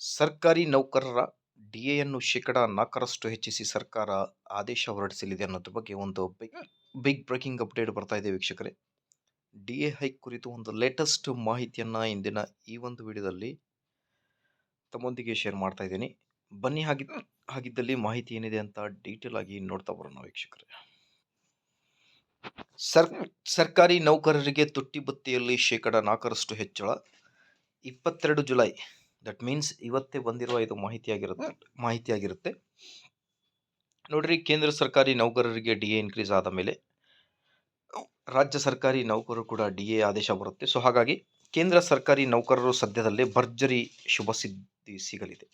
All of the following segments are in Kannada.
ಸರ್ಕಾರಿ ನೌಕರರ ಡಿಎಯನ್ನು ಶೇಕಡ ನಾಲ್ಕರಷ್ಟು ಹೆಚ್ಚಿಸಿ ಸರ್ಕಾರ ಆದೇಶ ಹೊರಡಿಸಲಿದೆ ಅನ್ನೋದ್ರ ಬಗ್ಗೆ ಒಂದು ಬಿಗ್ ಬಿಗ್ ಬ್ರೇಕಿಂಗ್ ಅಪ್ಡೇಟ್ ಬರ್ತಾ ಇದೆ ವೀಕ್ಷಕರೇ. ಡಿ ಎ ಹೈಕ್ ಕುರಿತು ಒಂದು ಲೇಟೆಸ್ಟ್ ಮಾಹಿತಿಯನ್ನು ಇಂದಿನ ಈ ಒಂದು ವಿಡಿಯೋದಲ್ಲಿ ತಮ್ಮೊಂದಿಗೆ ಶೇರ್ ಮಾಡ್ತಾ ಇದ್ದೀನಿ. ಬನ್ನಿ ಹಾಗಿ ಹಾಗಿದ್ದಲ್ಲಿ ಮಾಹಿತಿ ಏನಿದೆ ಅಂತ ಡೀಟೇಲ್ ಆಗಿ ನೋಡ್ತಾ ಬರೋಣ ವೀಕ್ಷಕರೇ. ಸರ್ ಸರ್ಕಾರಿ ನೌಕರರಿಗೆ ತುಟ್ಟಿ ಬತ್ತಿಯಲ್ಲಿ ಶೇಕಡ ನಾಲ್ಕರಷ್ಟು ಹೆಚ್ಚಳ. ಇಪ್ಪತ್ತೆರಡು ಜುಲೈ ದಟ್ ಮೀನ್ಸ್ ಇವತ್ತೇ ಬಂದಿರುವ ಇದು ಮಾಹಿತಿಯಾಗಿರುತ್ತೆ ಮಾಹಿತಿಯಾಗಿರುತ್ತೆ. ನೋಡ್ರಿ ಕೇಂದ್ರ ಸರ್ಕಾರಿ ನೌಕರರಿಗೆ ಡಿ ಎ ಇನ್ಕ್ರೀಸ್ ಆದ ಮೇಲೆ ರಾಜ್ಯ ಸರ್ಕಾರಿ ನೌಕರರು ಕೂಡ ಡಿ ಎ ಆದೇಶ ಬರುತ್ತೆ. ಸೊ ಹಾಗಾಗಿ ಕೇಂದ್ರ ಸರ್ಕಾರಿ ನೌಕರರು ಸದ್ಯದಲ್ಲೇ ಭರ್ಜರಿ ಶುಭ ಸಿದ್ಧಿ ಸಿಗಲಿದೆ.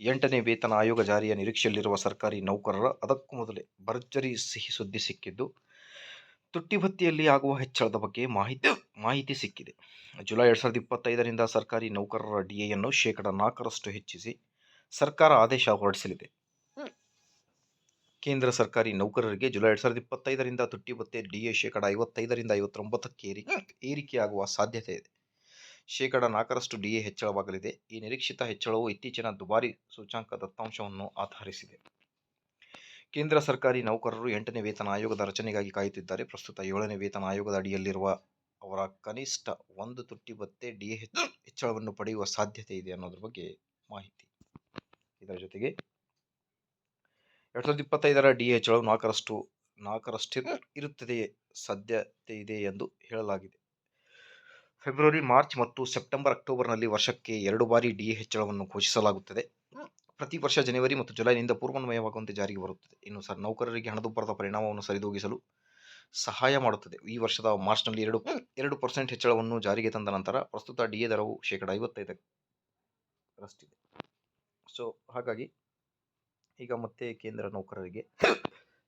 ಎಂಟನೇ ವೇತನ ಆಯೋಗ ಜಾರಿಯ ನಿರೀಕ್ಷೆಯಲ್ಲಿರುವ ಸರ್ಕಾರಿ ನೌಕರರ ಅದಕ್ಕೂ ಮೊದಲೇ ಭರ್ಜರಿ ಸಿಹಿ ಸುದ್ದಿ ಸಿಕ್ಕಿದ್ದು ತುಟ್ಟಿ ಭತ್ತಿಯಲ್ಲಿ ಆಗುವ ಹೆಚ್ಚಳದ ಬಗ್ಗೆ ಮಾಹಿತಿ ಮಾಹಿತಿ ಸಿಕ್ಕಿದೆ. ಜುಲೈ ಎರಡು ಸಾವಿರದ ಇಪ್ಪತ್ತೈದರಿಂದ ಸರ್ಕಾರಿ ನೌಕರರ ಡಿ ಎಯನ್ನು ಶೇಕಡ ನಾಲ್ಕರಷ್ಟು ಹೆಚ್ಚಿಸಿ ಸರ್ಕಾರ ಆದೇಶ ಹೊರಡಿಸಲಿದೆ. ಕೇಂದ್ರ ಸರ್ಕಾರಿ ನೌಕರರಿಗೆ ಜುಲೈ ಎರಡು ಸಾವಿರದ ಇಪ್ಪತ್ತೈದರಿಂದ ತುಟ್ಟಿ ಭತ್ತೆ ಡಿ ಎ ಶೇಕಡ ಐವತ್ತೈದರಿಂದ ಐವತ್ತೊಂಬತ್ತಕ್ಕೆ ಏರಿ ಏರಿಕೆಯಾಗುವ ಸಾಧ್ಯತೆ ಇದೆ. ಶೇಕಡ ನಾಲ್ಕರಷ್ಟು ಡಿ ಎ ಹೆಚ್ಚಳವಾಗಲಿದೆ. ಈ ನಿರೀಕ್ಷಿತ ಹೆಚ್ಚಳವು ಇತ್ತೀಚಿನ ದುಬಾರಿ ಸೂಚಾಂಕ ದತ್ತಾಂಶವನ್ನು ಆಧರಿಸಿದೆ. ಕೇಂದ್ರ ಸರ್ಕಾರಿ ನೌಕರರು ಎಂಟನೇ ವೇತನ ಆಯೋಗದ ರಚನೆಗಾಗಿ ಕಾಯುತ್ತಿದ್ದಾರೆ. ಪ್ರಸ್ತುತ ಏಳನೇ ವೇತನ ಆಯೋಗದ ಅಡಿಯಲ್ಲಿರುವ ಅವರ ಕನಿಷ್ಠ ಒಂದು ತುಟ್ಟಿ ಭತ್ತೆ ಡಿ ಎ ಹೆಚ್ಚಳವನ್ನು ಪಡೆಯುವ ಸಾಧ್ಯತೆ ಇದೆ ಅನ್ನೋದ್ರ ಬಗ್ಗೆ ಮಾಹಿತಿ. ಇದರ ಜೊತೆಗೆ ಎರಡು ಸಾವಿರದ ಇಪ್ಪತ್ತೈದರ ಡಿ ಹೆಚ್ಚಳವು ನಾಲ್ಕರಷ್ಟು ನಾಲ್ಕರಷ್ಟು ಇರುತ್ತದೆ, ಸಾಧ್ಯತೆ ಇದೆ ಎಂದು ಹೇಳಲಾಗಿದೆ. ಫೆಬ್ರವರಿ, ಮಾರ್ಚ್ ಮತ್ತು ಸೆಪ್ಟೆಂಬರ್, ಅಕ್ಟೋಬರ್ನಲ್ಲಿ ವರ್ಷಕ್ಕೆ ಎರಡು ಬಾರಿ ಡಿ ಹೆಚ್ಚಳವನ್ನು ಘೋಷಿಸಲಾಗುತ್ತದೆ. ಪ್ರತಿ ವರ್ಷ ಜನವರಿ ಮತ್ತು ಜುಲೈನಿಂದ ಪೂರ್ವಾನ್ವಯವಾಗುವಂತೆ ಜಾರಿಗೆ ಬರುತ್ತದೆ. ಇನ್ನು ಸರ್, ನೌಕರರಿಗೆ ಹಣದುಬ್ಬರದ ಪರಿಣಾಮವನ್ನು ಸರಿದೂಗಿಸಲು ಸಹಾಯ ಮಾಡುತ್ತದೆ. ಈ ವರ್ಷದ ಮಾರ್ಚ್ನಲ್ಲಿ ಎರಡು ಎರಡು ಪರ್ಸೆಂಟ್ ಹೆಚ್ಚಳವನ್ನು ಜಾರಿಗೆ ತಂದ ನಂತರ ಪ್ರಸ್ತುತ ಡಿ ಎ ದರವು ಶೇಕಡ ಐವತ್ತೈದರಷ್ಟಿದೆ. ಸೊ ಹಾಗಾಗಿ ಈಗ ಮತ್ತೆ ಕೇಂದ್ರ ನೌಕರರಿಗೆ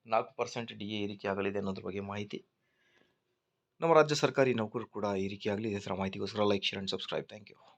ನಾಲ್ಕು ಪರ್ಸೆಂಟ್ ಡಿ ಎ ಏರಿಕೆಯಾಗಲಿದೆ ಅನ್ನೋದ್ರ ಬಗ್ಗೆ ಮಾಹಿತಿ ನಮ್ಮ ರಾಜ್ಯ ಸರ್ಕಾರಿ ನೌಕರರು ಕೂಡ ಏರಿಕೆಯಾಗಲಿ ಇದೇ ಥರ ಮಾಹಿತಿಗೋಸ್ಕರ like share and subscribe thank you